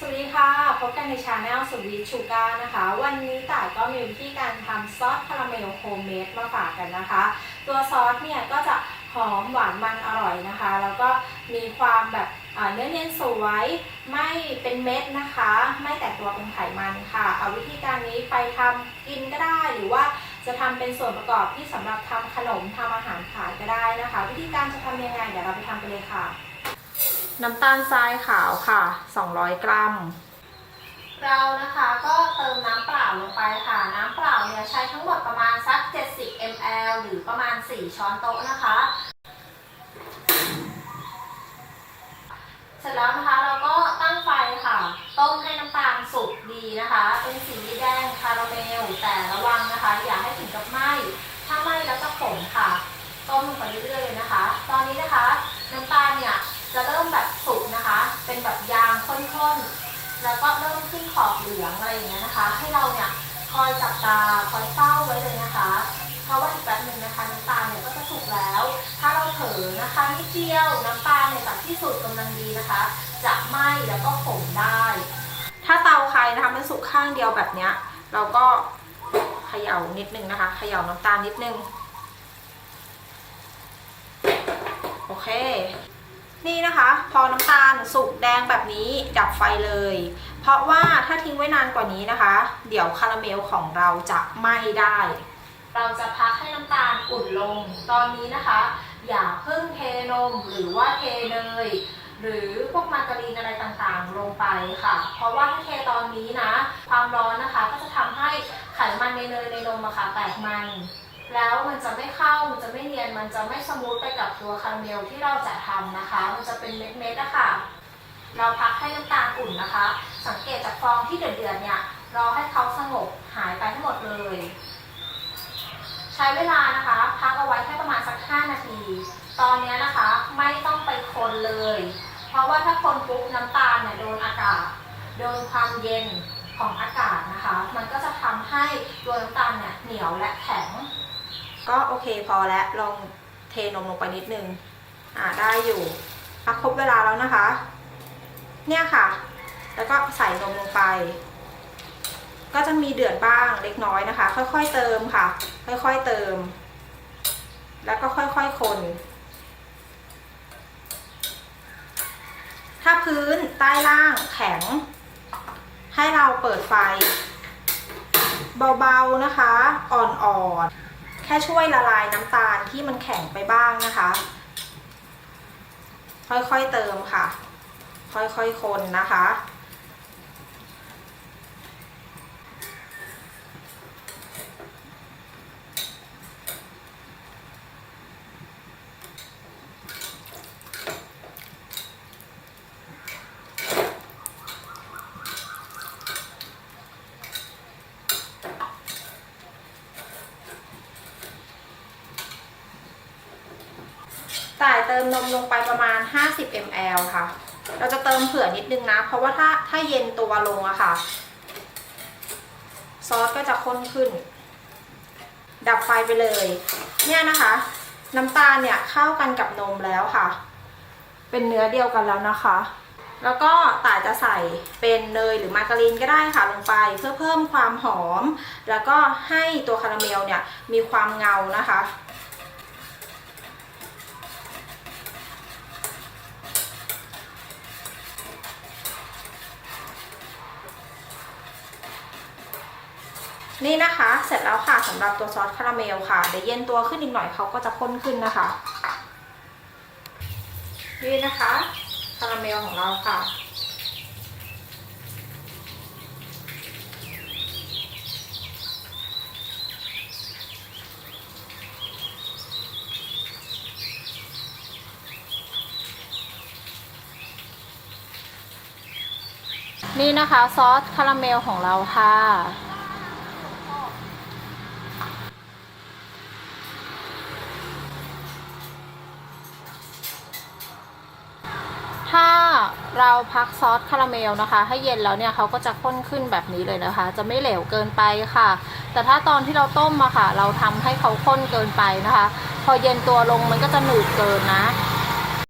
สวัสดีค่ะ พบกันในชาแนลสุวิทชูการนะคะ วันนี้ต่ายก็มีวิธีการทำซอสคาราเมลโฮมเมดมาฝากกันนะคะ ตัวซอสเนี่ยก็จะหอมหวานมันอร่อยนะคะ แล้วก็มีความแบบเนื้อเนียนสวยไม่เป็นเม็ดนะคะ ไม่แตกตัวเป็นไขมันค่ะ เอาวิธีการนี้ไปทำกินก็ได้หรือว่าจะทำเป็นส่วนประกอบที่สำหรับทำขนมทำอาหารขายก็ได้นะคะ วิธีการจะทำยังไงเดี๋ยวเราไปทำกันเลยค่ะ น้ำตาลทรายขาวค่ะ 200 กรัม เรานะคะก็เติมน้ำเปล่าลงไปค่ะ น้ำเปล่าเนี่ยใช้ทั้งหมดประมาณสัก 70 ml หรือประมาณ 4 ช้อนโต๊ะนะคะ เสร็จแล้วนะคะเราก็ตั้งไฟค่ะ ต้มให้น้ำตาลสุกดีนะคะ เป็นสี แล้วก็เริ่มขึ้นขอบเหลืองอะไรอย่างเงี้ยนะคะ ให้เราเนี่ยคอยจับตาคอยเฝ้าไว้เลยนะคะ เพราะว่าอีกแป๊บหนึ่งนะคะน้ำตาลเนี่ยก็จะสุกแล้ว ถ้าเราเผลอนะคะนิดเดียวน้ำตาลเนี่ยจากที่สุดกำลังดีนะคะ จะไหม้แล้วก็ขมได้ ถ้าเตาใครนะคะมันสุกข้างเดียวแบบเนี้ยเราก็เขย่านิดนึงนะคะเขย่าน้ำตาลนิดนึงโอเค นี่นะคะ พอน้ำตาลสุกแดงแบบนี้ดับไฟเลย เพราะว่าถ้าทิ้งไว้นานกว่านี้นะคะ เดี๋ยวคาราเมลของเราจะไหม้ได้ เราจะพักให้น้ำตาลอุ่นลง ตอนนี้นะคะ อย่าเพิ่งเทนมหรือว่าเทเนยหรือพวกมาการีนอะไรต่างๆลงไปค่ะ เพราะว่าถ้าเทตอนนี้นะ ความร้อนนะคะก็จะทำให้ไขมันในเนยในนมอะค่ะแตกมัน แล้วมันจะไม่เข้า มันจะไม่เนียน มันจะไม่สมูทไปกับตัวคาราเมลที่เราจะทำนะคะ มันจะเป็นเม็ดๆอะค่ะเราพักให้น้ำตาลอุ่นนะคะ สังเกตจากฟองที่เดือดๆเนี่ยรอให้เขาสงบหายไปทั้งหมดเลย ใช้เวลานะคะพักเอาไว้แค่ประมาณสัก 5 นาที ตอนนี้นะคะไม่ต้องไปคนเลย เพราะว่าถ้าคนปุ๊บน้ำตาลเนี่ยโดนอากาศ โดนความเย็นของอากาศนะคะ มันก็จะทำให้ตัวน้ำตาลเนี่ยเหนียวและแข็ง ก็โอเคพอแล้วลองเทนมลงไปนิดนึงอ่าได้อยู่พักครบเวลาแล้วนะคะ เนี่ยค่ะ แล้วก็ใส่นมลงไป ก็จะมีเดือดบ้างเล็กน้อยนะคะ ค่อยๆเติมค่ะ ค่อยๆเติม แล้วก็ค่อยๆคน ถ้าพื้นใต้ล่างแข็ง ให้เราเปิดไฟ เบาๆนะคะ อ่อนๆ แค่ช่วยละลายน้ำตาลที่มันแข็งไปบ้างนะคะ ค่อยๆเติมค่ะ ค่อยๆคนนะคะ ต่ายเติมนมลงไปประมาณ 50 ml ค่ะ เราจะเติมเผื่อนิดนึงนะ เพราะว่าถ้าถ้าเย็นตัวลงอะค่ะ ซอสก็จะข้นขึ้น ดับไฟไปเลย เนี่ยนะคะ น้ำตาลเนี่ยเข้ากันกับนมแล้วค่ะ เป็นเนื้อเดียวกันแล้วนะคะ แล้วก็ต่ายจะใส่เป็นเนยหรือมาการีนก็ได้ค่ะลงไปเพื่อเพิ่มความหอม แล้วก็ให้ตัวคาราเมลเนี่ยมีความเงานะคะ นี่นะคะเสร็จแล้วค่ะสำหรับตัวซอสคาราเมลค่ะเดี๋ยวเย็นตัวขึ้นอีกหน่อยเขาก็จะข้นขึ้นนะคะ นี่นะคะคาราเมลของเราค่ะนี่นะคะ ซอสคาราเมลของเราค่ะ เราพักซอสคาราเมลนะคะ ให้เย็นแล้วเนี่ยเขาก็จะข้นขึ้นแบบนี้เลยนะคะ จะไม่เหลวเกินไปค่ะ แต่ถ้าตอนที่เราต้มมาค่ะ เราทำให้เขาข้นเกินไปนะคะ พอเย็นตัวลงมันก็จะหนืดเกินนะ